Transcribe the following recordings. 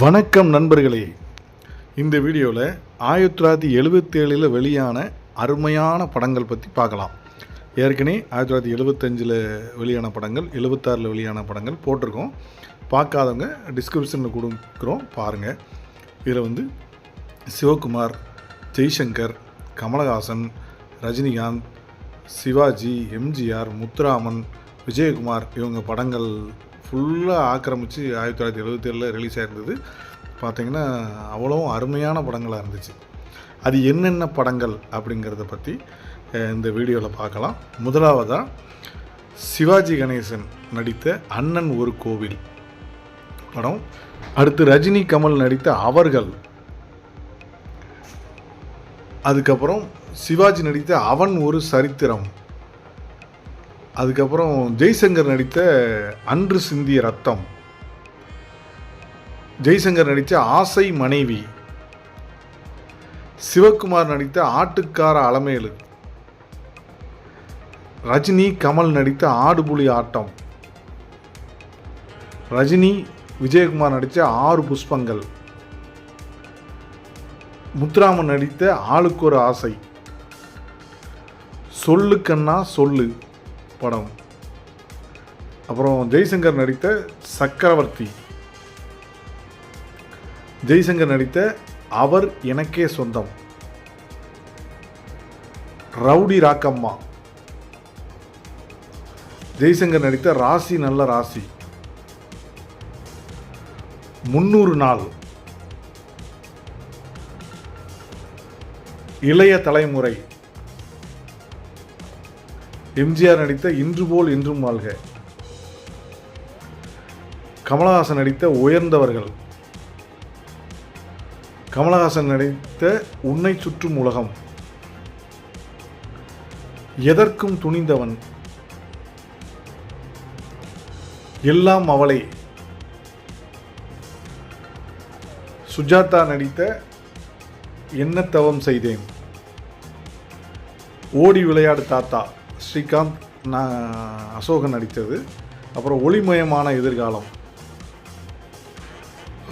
வணக்கம் நண்பர்களே. இந்த வீடியோவில் ஆயிரத்தி தொள்ளாயிரத்தி எழுபத்தேழில் வெளியான அருமையான படங்கள் பற்றி பார்க்கலாம். ஏற்கனவே ஆயிரத்தி தொள்ளாயிரத்தி எழுபத்தஞ்சில் வெளியான படங்கள் எழுபத்தாறில் வெளியான படங்கள் போட்டிருக்கோம். பார்க்காதவங்க டிஸ்கிரிப்ஷனில் கொடுக்குறோம் பாருங்கள் இதில் வந்து சிவகுமார் ஜெய்சங்கர் கமலஹாசன் ரஜினிகாந்த் சிவாஜி எம்ஜிஆர் முத்துராமன் விஜயகுமார் இவங்க படங்கள் ஃபுல்லாக ஆக்கிரமித்து ஆயிரத்தி தொள்ளாயிரத்தி எழுபத்தேழில் ரிலீஸ் ஆயிருந்தது. பார்த்திங்கன்னா அவ்வளோவும் அருமையான படங்களாக இருந்துச்சு. அது என்னென்ன படங்கள் அப்படிங்கிறத பற்றி இந்த வீடியோவில் பார்க்கலாம். முதலாவதாக சிவாஜி கணேசன் நடித்த அண்ணன் ஒரு கோவில் படம். அடுத்து ரஜினி கமல் நடித்த அவர்கள். அதுக்கப்புறம் சிவாஜி நடித்த அவன் ஒரு சரித்திரம். அதுக்கப்புறம் ஜெய்சங்கர் நடித்த அன்று சிந்திய ரத்தம். ஜெய்சங்கர் நடித்த ஆசை மனைவி. சிவகுமார் நடித்த ஆட்டுக்கார அலமேலு. ரஜினி கமல் நடித்த ஆடுபுலி ஆட்டம். ரஜினி விஜயகுமார் நடித்த ஆறு புஷ்பங்கள். முத்துராமன் நடித்த ஆளுக்கு ஒரு ஆசை. சொல்லு கண்ணா சொல்லு. படம். அப்புறம் ஜெய்சங்கர் நடித்த சக்கரவர்த்தி. ஜெய்சங்கர் நடித்த அவர் எனக்கே சொந்தம். ரவுடி ராக்கம்மா. ஜெய்சங்கர் நடித்த ராசி நல்ல ராசி. முன்னூறு நாள். இளைய தலைமுறை. எம்ஜிஆர் நடித்த இன்று போல் இன்றும் வாழ்க. கமலஹாசன் நடித்த உயர்ந்தவர்கள். கமலஹாசன் நடித்த உன்னை சுற்றும் உலகம். எதற்கும் துணிந்தவன். எல்லாம் அவளை. சுஜாதா நடித்த என்ன தவம் செய்தேன். ஓடி விளையாடு தாத்தா. ஸ்ரீகாந்த் நான் அசோகன் நடித்தது. அப்புறம் ஒளிமயமான எதிர்காலம்.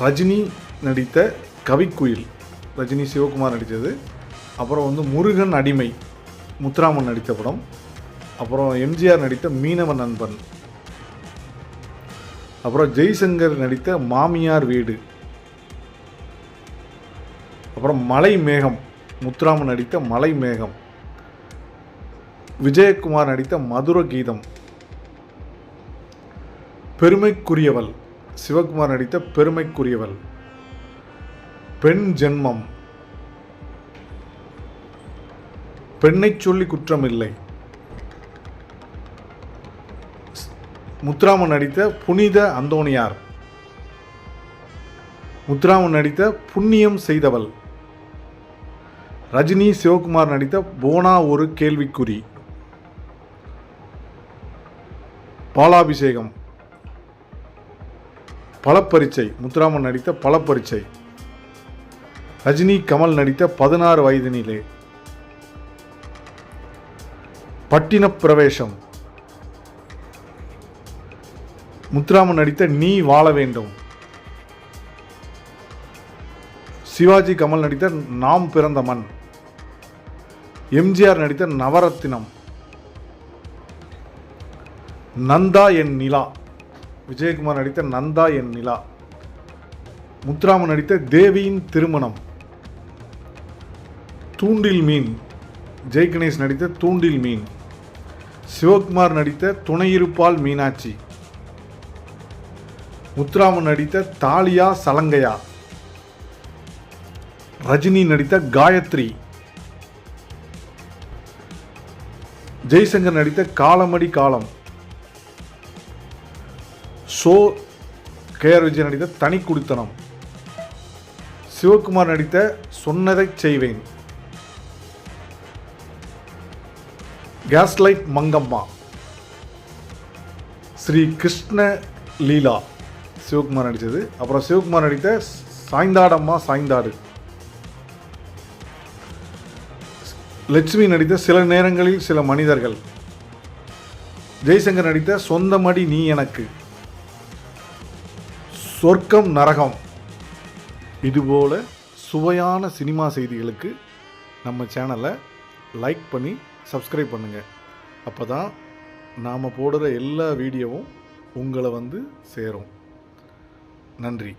ரஜினி நடித்த கவிக்குயில். ரஜினி சிவகுமார் நடித்தது. அப்புறம் வந்து முருகன் அடிமை. முத்துராமன் நடித்த படம். அப்புறம் எம்ஜிஆர் நடித்த மீனவ நண்பன். அப்புறம் ஜெய்சங்கர் நடித்த மாமியார் வீடு. அப்புறம் மலை மேகம். முத்துராமன் நடித்த மலை மேகம். விஜயகுமார் நடித்த மதுர கீதம். பெருமைக்குரியவள். சிவகுமார் நடித்த பெருமைக்குரியவள். பெண் ஜென்மம். பெண்ணைச் சொல்லி குற்றமில்லை. முத்துராமன் நடித்த புனித அந்தோணியார். முத்துராமன் நடித்த புண்ணியம் செய்தவள். ரஜினி சிவகுமார் நடித்த போனா ஒரு கேள்விக்குறி. பாலாபிஷேகம். பலப்பரிச்சை முத்துராமன் நடித்த பலப்பரிச்சை ரஜினி கமல் நடித்த பதினாறு வயதினிலே. பட்டினப் பிரவேசம். முத்துராமன் நடித்த நீ வாழ வேண்டும். சிவாஜி கமல் நடித்த நாம் பிறந்த மண். எம்ஜிஆர் நடித்த நவரத்தினம். நந்தா என் நிலா. விஜயகுமார் நடித்த நந்தா என் நிலா. முத்துராமன் நடித்த தேவியின் திருமணம். தூண்டில் மீன். ஜெய் கணேஷ் நடித்த தூண்டில் மீன். சிவகுமார் நடித்த துணையிருப்பால் மீனாட்சி. முத்துராமன் நடித்த தாலியா சலங்கையா. ரஜினி நடித்த காயத்ரி. ஜெய்சங்கர் நடித்த காலமடி காலம். ஷோ கேஆர் விஜய் நடித்த தனி குடித்தனம். சிவகுமார் நடித்த சொன்னதைச் செய்வேன். கேஸ்லைட் மங்கம்மா. ஸ்ரீ கிருஷ்ண லீலா. சிவகுமார் நடித்தது. அப்புறம் சிவகுமார் நடித்த சாய்ந்தாடம்மா சாய்ந்தாடு. லட்சுமி நடித்த சில நேரங்களில் சில மனிதர்கள். ஜெய்சங்கர் நடித்த சொந்தமடி நீ எனக்கு. சொர்க்கம் நரகம். இதுபோல் சுவையான சினிமா செய்திகளுக்கு நம்ம சேனலை லைக் பண்ணி சப்ஸ்கிரைப் பண்ணுங்கள் அப்போ தான் நாம் போடுற எல்லா வீடியோவும் உங்களை வந்து சேரும். நன்றி.